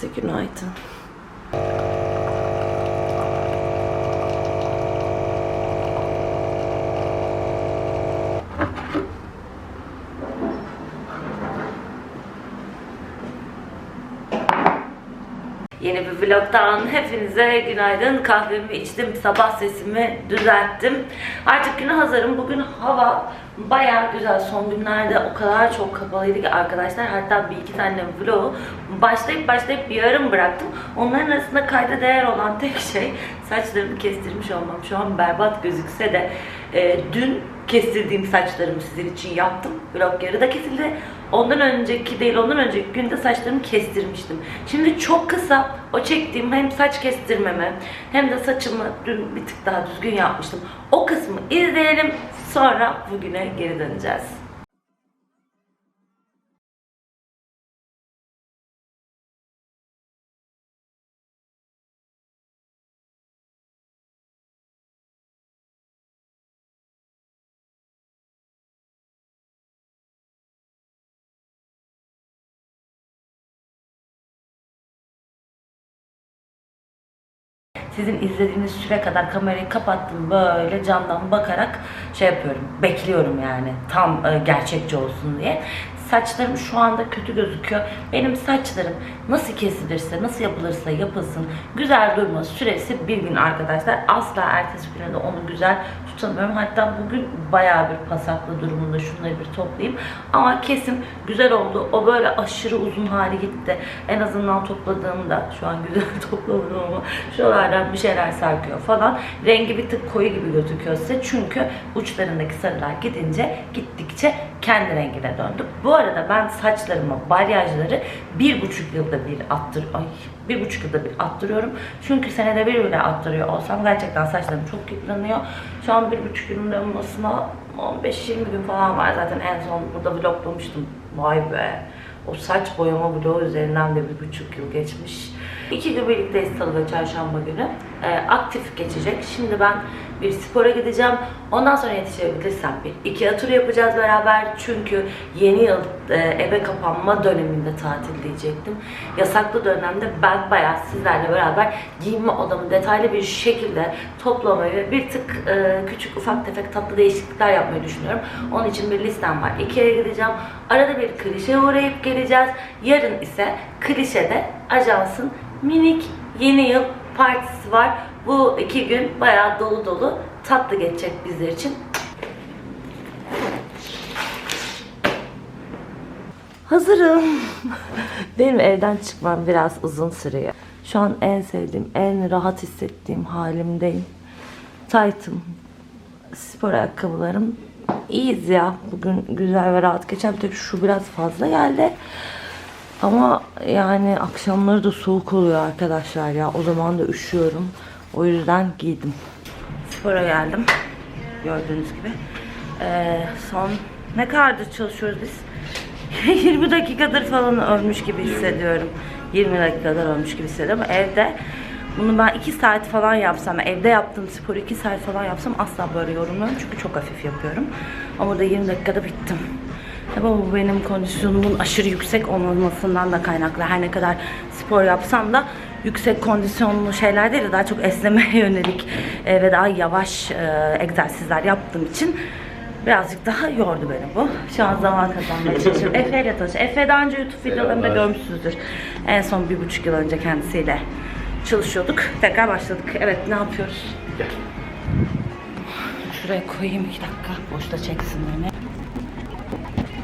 Herkese günaydın. Yeni bir vlogdan hepinize günaydın. Kahvemi içtim, sabah sesimi düzelttim. Artık güne hazırım. Bugün hava bayağı güzel. Son günlerde o kadar çok kapalıydı ki arkadaşlar. Hatta bir iki tane vlogu başlayıp başlayıp yarım bıraktım. Onların arasında kayda değer olan tek şey saçlarımı kestirmiş olmam. Şu an berbat gözükse de e, dün kestirdiğim saçlarımı sizin için yaptım. Vlog yarıda kesildi. Ondan önceki değil, ondan önceki günde saçlarımı kestirmiştim. Şimdi çok kısa o çektiğim hem saç kestirmeme hem de saçımı dün bir tık daha düzgün yapmıştım. O kısmı izleyelim. Sonra bugüne geri döneceğiz. Sizin izlediğiniz süre kadar kamerayı kapattım böyle camdan bakarak şey yapıyorum. Bekliyorum yani tam e, gerçekçi olsun diye. Saçlarım şu anda kötü gözüküyor. Benim saçlarım nasıl kesilirse, nasıl yapılırsa yapılsın güzel durma süresi bir gün arkadaşlar. Asla ertesi güne de onu güzel tutamıyorum. Hatta bugün bayağı bir pasaklı durumunda şunları bir toplayayım. Ama kesim güzel oldu. O böyle aşırı uzun hali gitti. En azından topladığımda şu an güzel toplamadım ama şuralardan bir şeyler sarkıyor falan. Rengi bir tık koyu gibi gözüküyor size. Çünkü uçlarındaki sarılar gidince gittikçe kendi rengine döndü. Bu arada ben saçlarıma balyajları bir buçuk yılda bir attır ay bir buçuk yılda bir attırıyorum. Çünkü senede bir bile attırıyor olsam gerçekten saçlarım çok yıpranıyor. Şu an bir buçuk yılın olmasına 15-20 gün falan var. Zaten en son burada vloglamıştım. Vay be. O saç boyama vlogu üzerinden de bir buçuk yıl geçmiş. İki gün birlikteyiz salı ve çarşamba günü. Ee, aktif geçecek. Şimdi ben bir spora gideceğim. Ondan sonra yetişebilirsem bir iki tur yapacağız beraber. Çünkü yeni yıl e, eve kapanma döneminde tatil diyecektim. Yasaklı dönemde ben bayağı sizlerle beraber giyinme odamı detaylı bir şekilde toplamayı ve bir tık e, küçük ufak tefek tatlı değişiklikler yapmayı düşünüyorum. Onun için bir listem var. İkiye gideceğim. Arada bir klişe uğrayıp geleceğiz. Yarın ise klişede ajansın minik yeni yıl partisi var. Bu iki gün bayağı dolu dolu tatlı geçecek bizler için. Hazırım. Benim evden çıkmam biraz uzun sürüyor. Şu an en sevdiğim, en rahat hissettiğim halimdeyim. Taytım, spor ayakkabılarım. İyiyiz ya. Bugün güzel ve rahat geçen. Tek şu biraz fazla geldi. Ama yani akşamları da soğuk oluyor arkadaşlar ya. O zaman da üşüyorum. O yüzden giydim. Spora geldim. Gördüğünüz gibi. Ee, son ne kadardır çalışıyoruz biz? 20 dakikadır falan ölmüş gibi hissediyorum. 20 dakikadır ölmüş gibi hissediyorum. Evde bunu ben 2 saat falan yapsam, evde yaptığım sporu 2 saat falan yapsam asla böyle yorumluyorum. Çünkü çok hafif yapıyorum. Ama burada 20 dakikada bittim. Tabii bu benim kondisyonumun aşırı yüksek olmamasından da kaynaklı. Her ne kadar spor yapsam da yüksek kondisyonlu şeyler değil de daha çok esnemeye yönelik e, ve daha yavaş e, egzersizler yaptığım için birazcık daha yordu beni bu. Şu an zaman kazanmaya çalışıyorum. Efe ile tanışıyorum. Efe daha önce YouTube videolarımda görmüşsünüzdür. En son bir buçuk yıl önce kendisiyle çalışıyorduk. Tekrar başladık. Evet ne yapıyoruz? Şuraya koyayım iki dakika. Boşta çeksin beni.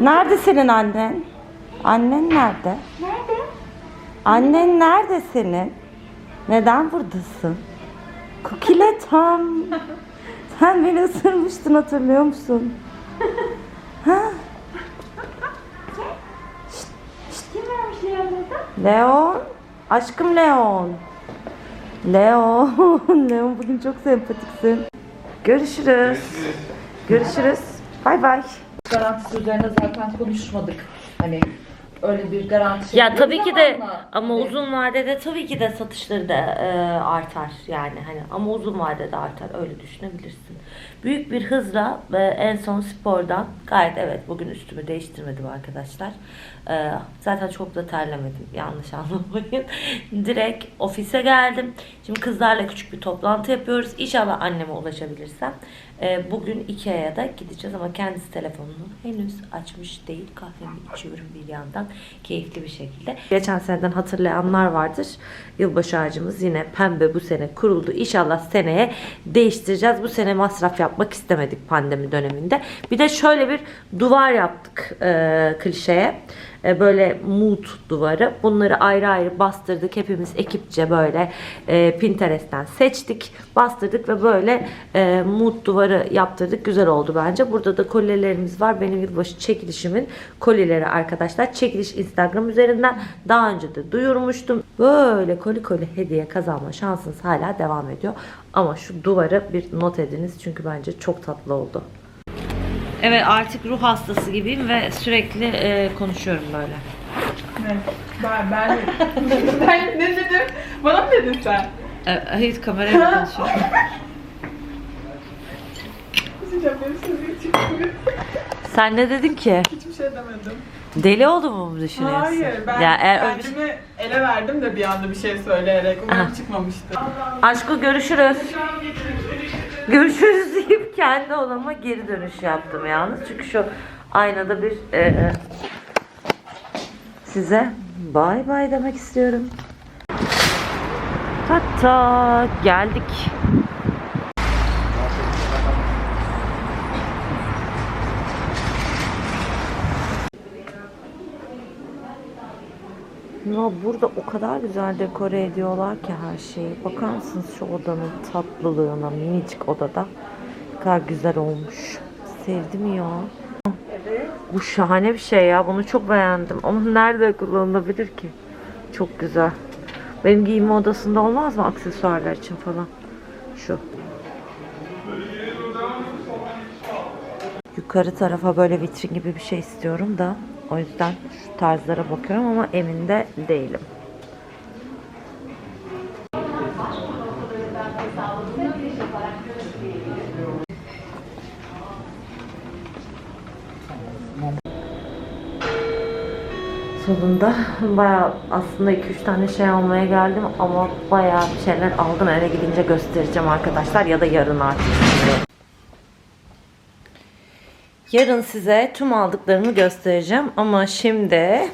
Nerede senin annen? Annen nerede? Nerede? Annen nerede senin? Neden buradasın? Kukile tam. Sen beni ısırmıştın hatırlıyor musun? ha? Şşt, şşt. Kim vermiş Leon'a Leon. Aşkım Leon. Leon. Leon bugün çok sempatiksin. Görüşürüz. Görüşürüz. Bay bay. garantisi üzerine zaten konuşmadık. Hani öyle bir garanti Ya yok tabii ki de ama- ama uzun vadede tabii ki de satışları da e, artar yani hani ama uzun vadede artar öyle düşünebilirsin. Büyük bir hızla ve en son spordan gayet evet bugün üstümü değiştirmedim arkadaşlar. E, zaten çok da terlemedim yanlış anlamayın. Direkt ofise geldim. Şimdi kızlarla küçük bir toplantı yapıyoruz. İnşallah anneme ulaşabilirsem. E, bugün Ikea'ya da gideceğiz ama kendisi telefonunu henüz açmış değil. Kahvemi içiyorum bir yandan keyifli bir şekilde. Geçen seneden hatırlayanlar vardır. Yılbaşı ağacımız yine pembe bu sene kuruldu. İnşallah seneye değiştireceğiz. Bu sene masraf yapmak istemedik pandemi döneminde. Bir de şöyle bir duvar yaptık e, klişeye. E, böyle mood duvarı. Bunları ayrı ayrı bastırdık. Hepimiz ekipçe böyle e, Pinterest'ten seçtik. Bastırdık ve böyle e, mood duvarı yaptırdık. Güzel oldu bence. Burada da kolyelerimiz var. Benim yılbaşı çekilişimin kolyeleri arkadaşlar. Çekiliş Instagram üzerinden daha önce de duyurmuştum. Böyle koli koli hediye kazanma şansınız hala devam ediyor. Ama şu duvarı bir not ediniz çünkü bence çok tatlı oldu. Evet artık ruh hastası gibiyim ve sürekli e, konuşuyorum böyle. Ben, ben, ben ne dedim? Bana mı dedin sen? E, hayır kamerayla konuşuyorum. Sen ne dedin ki? Hiçbir şey demedim. Deli olduğumu mu düşünüyorsun? Hayır ben Ya eğer öyle bir şey- kendimi ele verdim de bir anda bir şey söyleyerek. Umarım Aha. çıkmamıştır. Aşkı görüşürüz. Görüşürüz deyip kendi odama geri dönüş yaptım yalnız. Çünkü şu aynada bir e, size bay bay demek istiyorum. Hatta geldik. Ya burada o kadar güzel dekore ediyorlar ki her şeyi. Bakar mısınız şu odanın tatlılığına, minicik odada. Ne kadar güzel olmuş. Sevdim ya. Bu şahane bir şey ya. Bunu çok beğendim. Ama nerede kullanılabilir ki? Çok güzel. Benim giyinme odasında olmaz mı aksesuarlar için falan? Şu. Yukarı tarafa böyle vitrin gibi bir şey istiyorum da o yüzden şu tarzlara bakıyorum ama emin de değilim. Sonunda bayağı aslında 2-3 tane şey almaya geldim ama bayağı bir şeyler aldım. Eve gidince göstereceğim arkadaşlar ya da yarın artık. Yarın size tüm aldıklarımı göstereceğim ama şimdi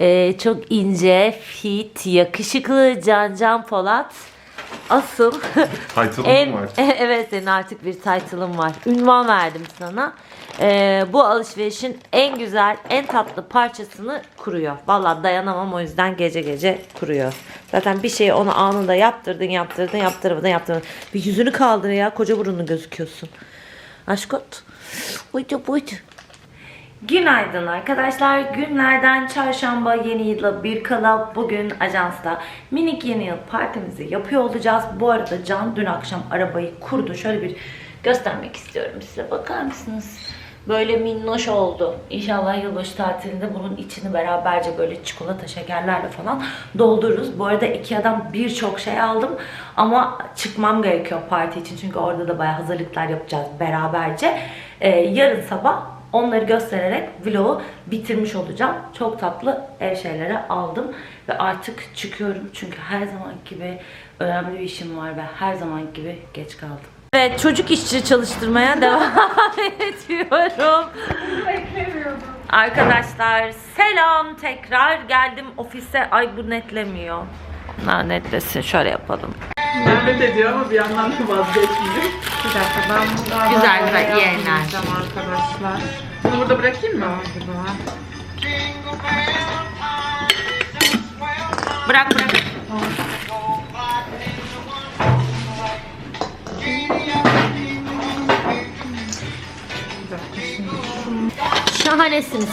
e, çok ince, fit, yakışıklı Can Can Polat asıl en, var? evet senin artık bir title'ın var. Ünvan verdim sana. E, bu alışverişin en güzel, en tatlı parçasını kuruyor. Vallahi dayanamam o yüzden gece gece kuruyor. Zaten bir şeyi onu anında yaptırdın, yaptırdın, yaptırmadın, yaptırmadın. Bir yüzünü kaldır ya, koca burunlu gözüküyorsun. Aşkot. Buydu buydu. Günaydın arkadaşlar. Günlerden çarşamba yeni yıla bir kala bugün ajansta minik yeni yıl partimizi yapıyor olacağız. Bu arada Can dün akşam arabayı kurdu. Şöyle bir göstermek istiyorum size. Bakar mısınız? Böyle minnoş oldu. İnşallah yılbaşı tatilinde bunun içini beraberce böyle çikolata şekerlerle falan doldururuz. Bu arada Ikea'dan birçok şey aldım ama çıkmam gerekiyor parti için çünkü orada da bayağı hazırlıklar yapacağız beraberce. Ee, yarın sabah onları göstererek vlogu bitirmiş olacağım. Çok tatlı ev şeyleri aldım ve artık çıkıyorum çünkü her zaman gibi önemli bir işim var ve her zaman gibi geç kaldım. Evet çocuk işçi çalıştırmaya devam ediyorum. Beklemiyordum. Arkadaşlar selam tekrar geldim ofise. Ay bu netlemiyor. Ha, netlesin şöyle yapalım. Mehmet ediyor ama bir yandan da vazgeçmiyor. Bir dakika ben bunu Güzel, güzel, iyi enerji. arkadaşlar. Bunu burada bırakayım mı? Bırak bırak. Şahanesiniz.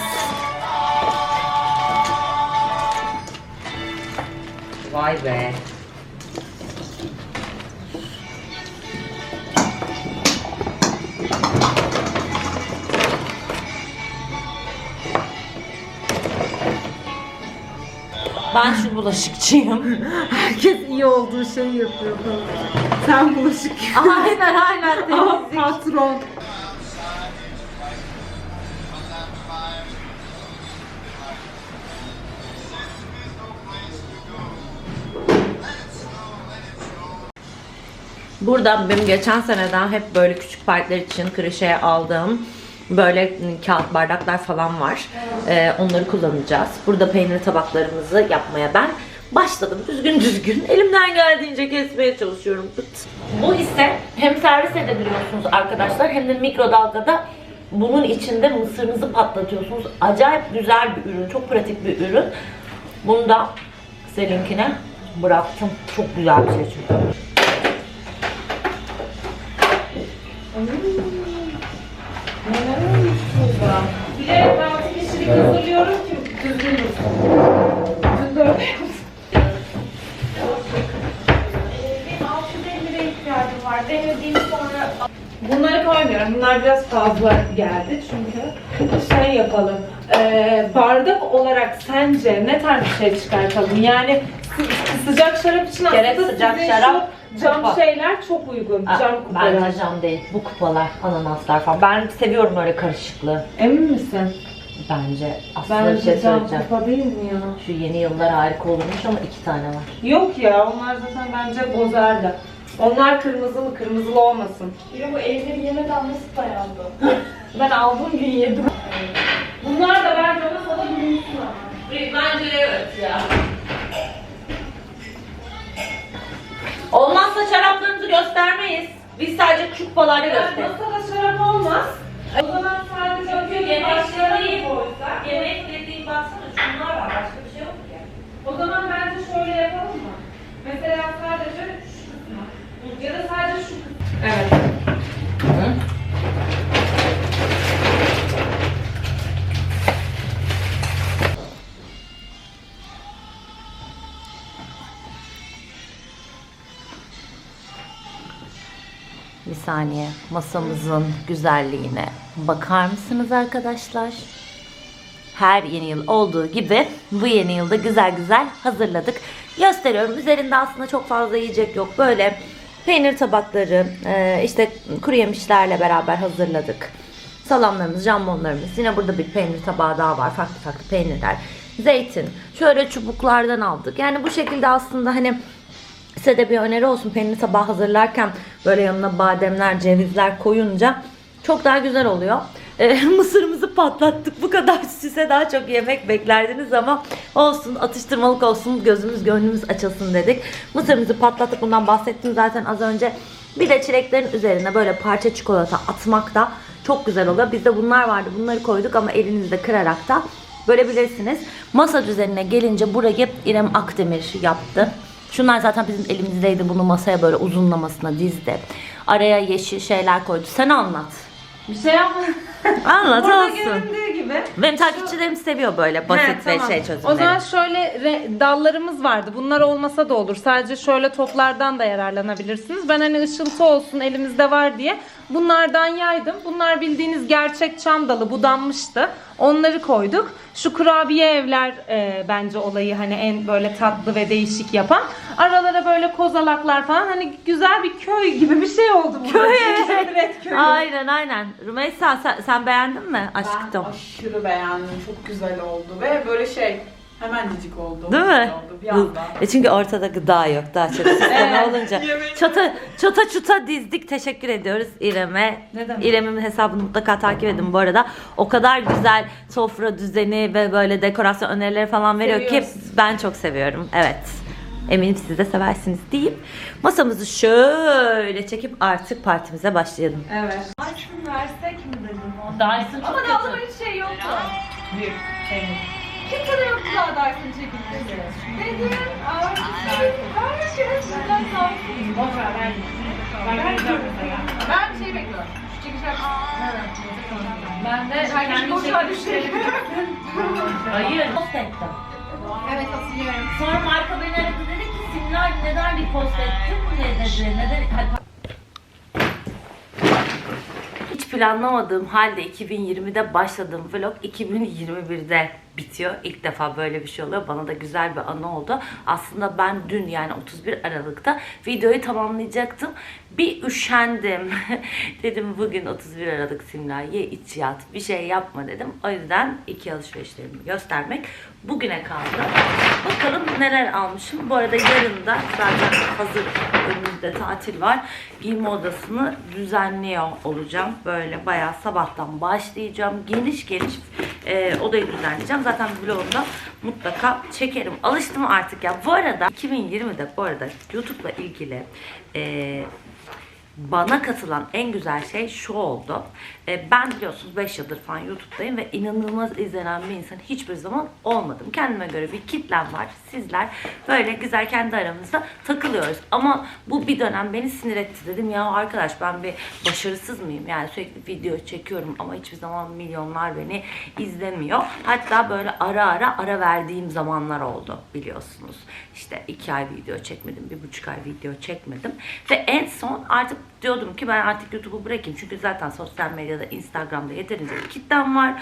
Vay be. Ben şu bulaşıkçıyım. Herkes iyi olduğu şeyi yapıyor. Sen bulaşık aynen aynen. Aa, patron. Burada benim geçen seneden hep böyle küçük partiler için krişeye aldığım böyle kağıt bardaklar falan var. Ee, onları kullanacağız. Burada peynir tabaklarımızı yapmaya ben başladım. Düzgün düzgün. Elimden geldiğince kesmeye çalışıyorum. Pıt. Bu ise hem servis edebiliyorsunuz arkadaşlar hem de mikrodalgada bunun içinde mısırınızı patlatıyorsunuz. Acayip güzel bir ürün. Çok pratik bir ürün. Bunu da Selin'kine bıraktım. Çok güzel bir şey çünkü. Yaptım. Benim altı demire ihtiyacım var. Denediğim sonra... Bunları koymuyorum. Bunlar biraz fazla geldi çünkü. Şey yapalım. Ee, bardak olarak sence ne tarz bir şey çıkartalım? Yani sı- sıcak şarap için Gerek aslında sıcak size şarap, cam kupa. şeyler çok uygun. Aa, cam kupalar. Bence cam değil. Bu kupalar, ananaslar falan. Ben seviyorum öyle karışıklığı. Emin misin? Bence aslında bir Bence şey cam söyleyeceğim. ya? Şu yeni yıllar harika olurmuş ama iki tane var. Yok ya onlar zaten bence bozardı. Onlar kırmızılı kırmızılı olmasın. Ya bu evleri yeme damlası dayandı. ben aldığım gün yedim. Bunlar da bence ona sana bulunsun ama. Bence evet ya. Olmazsa şaraplarımızı göstermeyiz. Biz sadece küçük kupalarda Yani gösteririz. masada şarap olmaz. O zaman sadece Çünkü bir yemek başlara değil. koysak. Yemek dediğin baksana şunlar var. Başka bir şey yok ki. O zaman bence şöyle yapalım mı? Mesela sadece şu kısmı. Ya da sadece şu kısmı. Evet. Hı? Saniye masamızın güzelliğine bakar mısınız arkadaşlar? Her yeni yıl olduğu gibi bu yeni yılda güzel güzel hazırladık. Gösteriyorum. Üzerinde aslında çok fazla yiyecek yok. Böyle peynir tabakları, e, işte kuru yemişlerle beraber hazırladık. Salamlarımız, jambonlarımız. Yine burada bir peynir tabağı daha var. Farklı farklı peynirler. Zeytin. Şöyle çubuklardan aldık. Yani bu şekilde aslında hani Size de bir öneri olsun peynir tabağı hazırlarken böyle yanına bademler, cevizler koyunca çok daha güzel oluyor. Ee, mısırımızı patlattık. Bu kadar size daha çok yemek beklerdiniz ama olsun atıştırmalık olsun gözümüz gönlümüz açılsın dedik. Mısırımızı patlattık bundan bahsettim zaten az önce. Bir de çileklerin üzerine böyle parça çikolata atmak da çok güzel oluyor. Bizde bunlar vardı bunları koyduk ama elinizde kırarak da bölebilirsiniz. Masa düzenine gelince burayı İrem Akdemir yaptı. Şunlar zaten bizim elimizdeydi. Bunu masaya böyle uzunlamasına dizdi. Araya yeşil şeyler koydu. Sen anlat. Bir şey yapmayın. Anlat Burada olsun. göründüğü gibi. Benim takipçilerim seviyor böyle basit He, ve tamam. şey çözümleri. O zaman şöyle re- dallarımız vardı. Bunlar olmasa da olur. Sadece şöyle toplardan da yararlanabilirsiniz. Ben hani ışıltı olsun elimizde var diye bunlardan yaydım. Bunlar bildiğiniz gerçek çam dalı budanmıştı. Onları koyduk. Şu kurabiye evler e, bence olayı hani en böyle tatlı ve değişik yapan. Aralara böyle kozalaklar falan hani güzel bir köy gibi bir şey oldu. Köy. evet köy. Aynen aynen. Rümeysa sen, sen beğendin mi Ben aşkım? aşırı beğendim. Çok güzel oldu ve böyle şey hemencik oldu. Değil mi? Oldu bir anda. E çünkü ortada gıda yok daha çok sistemi olunca. Yemek Çata, çata çuta dizdik. Teşekkür ediyoruz İrem'e. Ne demek? İrem'in hesabını mutlaka takip edin bu arada. O kadar güzel sofra düzeni ve böyle dekorasyon önerileri falan veriyor ki Seviyoruz. ben çok seviyorum. Evet. Eminim siz de seversiniz deyip masamızı şöyle çekip artık partimize başlayalım. Evet. Aşkım versek mi dedim o? Dyson Ama dalgama hiç şey yoktu. Bir şey. De yoktu daha Dyson çekildi. Dedim. Her şey sizden kalsın. Boş ver ben. Ben bir şey bekliyorum. Şu çekiş Ben de Herkes boş ver bir şey. Hayır. Tost ettim. Evet hatırlıyorum. Sonra marka beni aradı dedi ki Simler neden repost ettin ne dedi neden Hadi- hiç planlamadığım halde 2020'de başladığım vlog 2021'de bitiyor. İlk defa böyle bir şey oluyor. Bana da güzel bir anı oldu. Aslında ben dün yani 31 Aralık'ta videoyu tamamlayacaktım. Bir üşendim. dedim bugün 31 Aralık Simla ye iç yat bir şey yapma dedim. O yüzden iki alışverişlerimi göstermek bugüne kaldı. Bakalım neler almışım. Bu arada yarın da zaten hazır önümüzde tatil var. Giyinme odasını düzenliyor olacağım. Böyle bayağı sabahtan başlayacağım. Geniş geniş e, odayı düzenleyeceğim. Zaten vlogumda mutlaka çekerim. Alıştım artık ya. Bu arada 2020'de bu arada YouTube'la ilgili e, bana katılan en güzel şey şu oldu. E, ben biliyorsunuz 5 yıldır falan YouTube'dayım ve inanılmaz izlenen bir insan hiçbir zaman olmadım. Kendime göre bir kitlem var. Sizler böyle güzel kendi aramızda takılıyoruz. Ama bu bir dönem beni sinir etti. Dedim ya arkadaş ben bir başarısız mıyım? Yani sürekli video çekiyorum ama hiçbir zaman milyonlar beni izlemiyor. Hatta böyle ara ara ara verdiğim zamanlar oldu biliyorsunuz. İşte iki ay video çekmedim, bir buçuk ay video çekmedim. Ve en son artık diyordum ki ben artık YouTube'u bırakayım. Çünkü zaten sosyal medyada, Instagram'da yeterince bir kitlem var.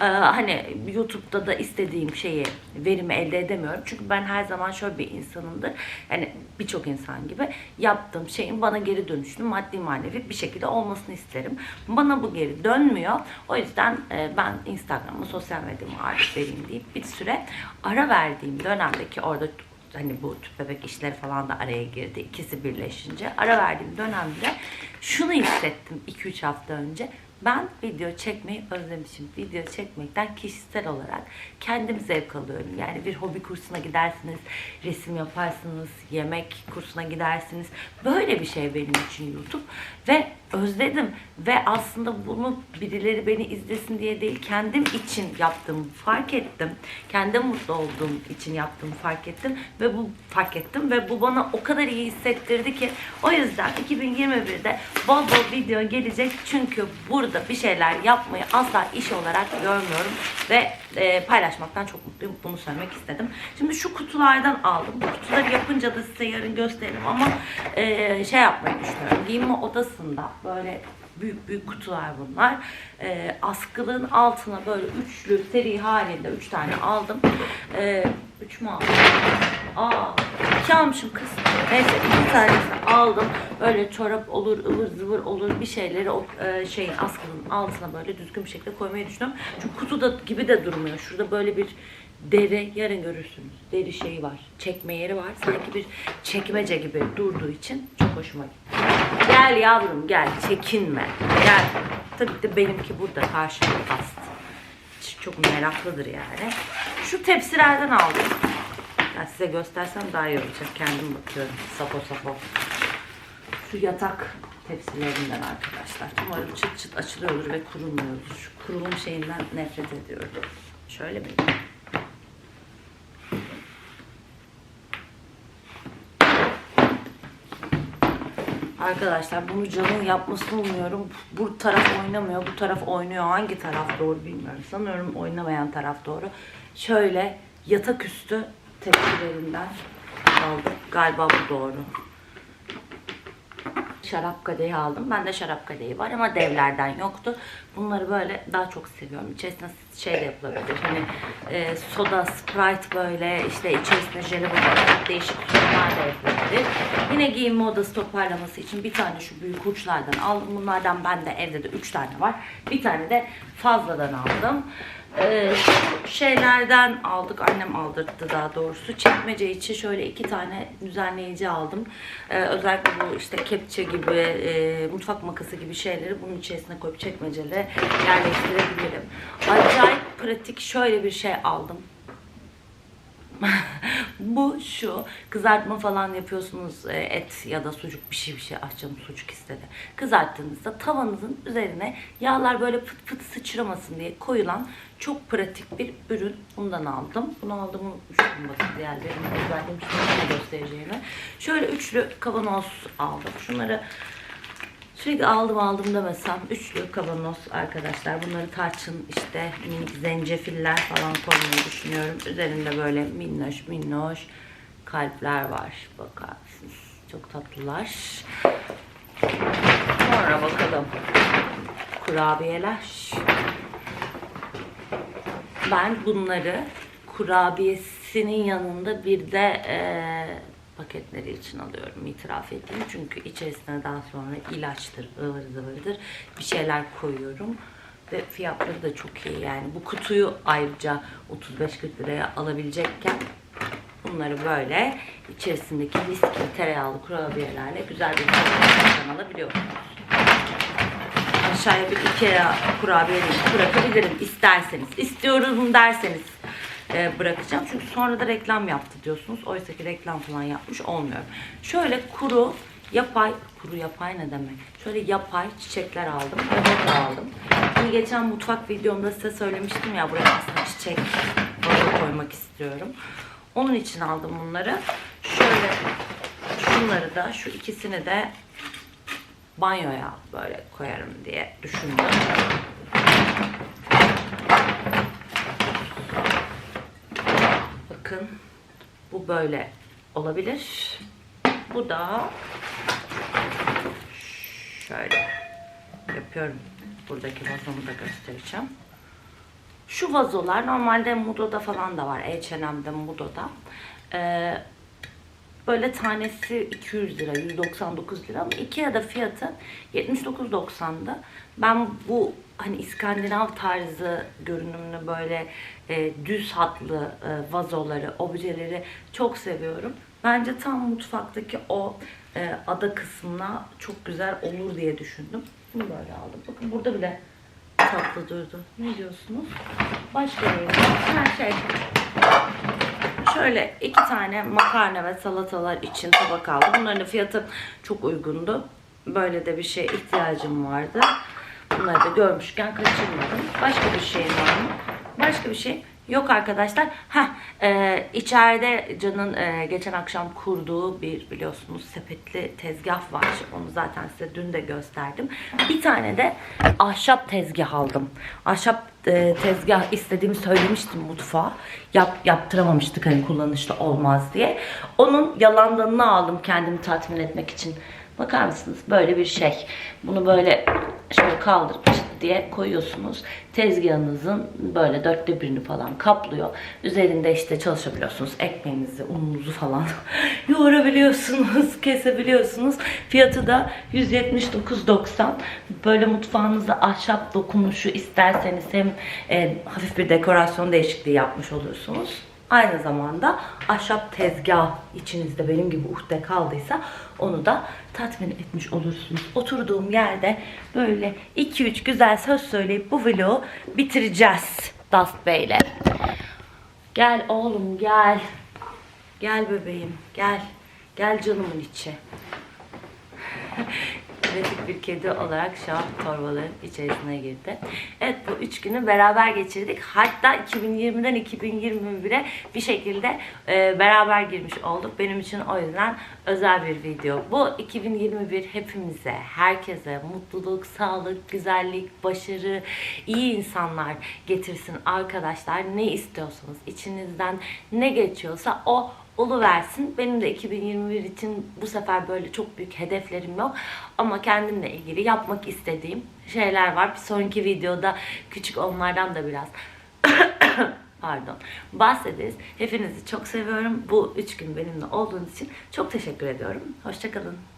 Ee, hani YouTube'da da istediğim şeyi, verimi elde edemiyorum. Çünkü ben her zaman şöyle bir insanımdır. Yani birçok insan gibi yaptığım şeyin bana geri dönüşünü maddi manevi bir şekilde olmasını isterim. Bana bu geri dönmüyor. O yüzden e, ben Instagram'ı, sosyal medyamı artık vereyim deyip bir süre ara verdiğim dönemdeki orada hani bu tüp bebek işleri falan da araya girdi. İkisi birleşince ara verdiğim dönemde şunu hissettim 2-3 hafta önce. Ben video çekmeyi özlemişim. Video çekmekten kişisel olarak kendim zevk alıyorum. Yani bir hobi kursuna gidersiniz, resim yaparsınız, yemek kursuna gidersiniz. Böyle bir şey benim için YouTube. Ve özledim. Ve aslında bunu birileri beni izlesin diye değil, kendim için yaptığımı fark ettim. Kendim mutlu olduğum için yaptığımı fark ettim. Ve bu fark ettim ve bu bana o kadar iyi hissettirdi ki o yüzden 2021'de bol bol video gelecek. Çünkü burada bir şeyler yapmayı asla iş olarak görmüyorum ve e, paylaşmaktan çok mutluyum. Bunu söylemek istedim. Şimdi şu kutulardan aldım. Bu kutuları yapınca da size yarın gösteririm ama e, şey yapmayı düşünüyorum. Giyinme odasında böyle büyük büyük kutular bunlar. E, askılığın altına böyle üçlü seri halinde üç tane aldım. E, üç mü aldım? Aa, iki almışım kız. Neyse iki tanesini aldım. Böyle çorap olur, ıvır zıvır olur bir şeyleri o e, şeyin askının altına böyle düzgün bir şekilde koymayı düşünüyorum. Çünkü kutuda gibi de durmuyor. Şurada böyle bir deri, yarın görürsünüz. Deri şeyi var. Çekme yeri var. Sanki bir çekmece gibi durduğu için çok hoşuma gitti. Gel yavrum gel, çekinme. Gel. Tabii de benimki burada karşımda kast. Çok meraklıdır yani. Şu tepsilerden aldım. Ben size göstersem daha iyi olacak. Kendim bakıyorum. Sapo sapo. Şu yatak tepsilerinden arkadaşlar. Umarım çıt çıt açılıyordur ve kurulmuyordur. Şu kurulum şeyinden nefret ediyorum. Şöyle bir. Arkadaşlar bunu canın yapmasını umuyorum. Bu taraf oynamıyor, bu taraf oynuyor. Hangi taraf doğru bilmiyorum. Sanıyorum oynamayan taraf doğru. Şöyle yatak üstü tepkilerinden aldım. Galiba bu doğru. Şarap kadehi aldım. Bende şarap kadehi var ama devlerden yoktu. Bunları böyle daha çok seviyorum. İçerisine şey de yapılabilir. Hani e, soda, sprite böyle işte içerisine jelibon değişik sunumlar da. Yine giyinme odası toparlaması için bir tane şu büyük uçlardan aldım. Bunlardan bende evde de 3 tane var. Bir tane de fazladan aldım. Ee, şu şeylerden aldık. Annem aldırdı daha doğrusu. Çekmece için şöyle iki tane düzenleyici aldım. Ee, özellikle bu işte kepçe gibi, e, mutfak makası gibi şeyleri bunun içerisine koyup çekmecelere yerleştirebilirim. Acayip pratik şöyle bir şey aldım. Bu şu kızartma falan yapıyorsunuz e, et ya da sucuk bir şey bir şey ah canım sucuk istedi. Kızarttığınızda tavanızın üzerine yağlar böyle fıt fıt sıçramasın diye koyulan çok pratik bir ürün. Bundan aldım. Bunu aldım unutmuştum bakın diğerlerini özellikle göstereceğimi. Şöyle üçlü kavanoz aldım. Şunları Sürekli aldım aldım demesem üçlü kavanoz arkadaşlar. Bunları tarçın işte minik zencefiller falan koymayı düşünüyorum. Üzerinde böyle minnoş minnoş kalpler var. Bakarsınız. Çok tatlılar. Sonra bakalım. Kurabiyeler. Ben bunları kurabiyesinin yanında bir de eee, paketleri için alıyorum itiraf edeyim. Çünkü içerisine daha sonra ilaçtır, ıvır zıvırdır bir şeyler koyuyorum. Ve fiyatları da çok iyi yani. Bu kutuyu ayrıca 35-40 liraya alabilecekken bunları böyle içerisindeki mis gibi tereyağlı kurabiyelerle güzel bir fiyattan alabiliyorsunuz. Aşağıya bir Ikea kurabiye bırakabilirim isterseniz. İstiyorum derseniz e, bırakacağım. Çünkü sonra da reklam yaptı diyorsunuz. Oysa ki reklam falan yapmış olmuyorum. Şöyle kuru yapay, kuru yapay ne demek? Şöyle yapay çiçekler aldım. Ödül aldım. Hani geçen mutfak videomda size söylemiştim ya buraya aslında çiçek koymak istiyorum. Onun için aldım bunları. Şöyle şunları da şu ikisini de banyoya böyle koyarım diye düşündüm. Bakın bu böyle olabilir. Bu da şöyle yapıyorum. Buradaki vazomu da göstereceğim. Şu vazolar normalde Mudo'da falan da var. H&M'de, Mudo'da. Ee, Böyle tanesi 200 lira, 199 lira ama Ikea'da fiyatı 79.90'da. Ben bu hani İskandinav tarzı görünümlü böyle e, düz hatlı e, vazoları, objeleri çok seviyorum. Bence tam mutfaktaki o e, ada kısmına çok güzel olur diye düşündüm. Bunu böyle aldım. Bakın burada bile tatlı durdu. Ne diyorsunuz? Başka bir her şey Şöyle iki tane makarna ve salatalar için tabak aldım. Bunların fiyatı çok uygundu. Böyle de bir şeye ihtiyacım vardı. Bunları da görmüşken kaçırmadım. Başka bir şey var mı? Başka bir şey yok arkadaşlar. Heh, e, içeride Can'ın e, geçen akşam kurduğu bir biliyorsunuz sepetli tezgah var. Onu zaten size dün de gösterdim. Bir tane de ahşap tezgah aldım. Ahşap e, tezgah istediğimi söylemiştim mutfağa. Yap, yaptıramamıştık hani kullanışlı olmaz diye. Onun yalandanını aldım kendimi tatmin etmek için. Bakar mısınız? Böyle bir şey. Bunu böyle şöyle kaldırıp diye koyuyorsunuz. Tezgahınızın böyle dörtte birini falan kaplıyor. Üzerinde işte çalışabiliyorsunuz. Ekmeğinizi, ununuzu falan yoğurabiliyorsunuz, kesebiliyorsunuz. Fiyatı da 179.90. Böyle mutfağınızda ahşap dokunuşu isterseniz hem e, hafif bir dekorasyon değişikliği yapmış olursunuz. Aynı zamanda ahşap tezgah içinizde benim gibi uhde kaldıysa onu da tatmin etmiş olursunuz. Oturduğum yerde böyle 2-3 güzel söz söyleyip bu vlogu bitireceğiz Dust Bey'le. Gel oğlum gel. Gel bebeğim gel. Gel canımın içi. Pratik bir kedi olarak şu an torbaların içerisine girdi. Evet bu üç günü beraber geçirdik. Hatta 2020'den 2021'e bir şekilde e, beraber girmiş olduk. Benim için o yüzden özel bir video. Bu 2021 hepimize, herkese mutluluk, sağlık, güzellik, başarı, iyi insanlar getirsin arkadaşlar. Ne istiyorsanız, içinizden ne geçiyorsa o versin. Benim de 2021 için bu sefer böyle çok büyük hedeflerim yok. Ama kendimle ilgili yapmak istediğim şeyler var. Bir sonraki videoda küçük onlardan da biraz pardon bahsederiz. Hepinizi çok seviyorum. Bu üç gün benimle olduğunuz için çok teşekkür ediyorum. Hoşçakalın.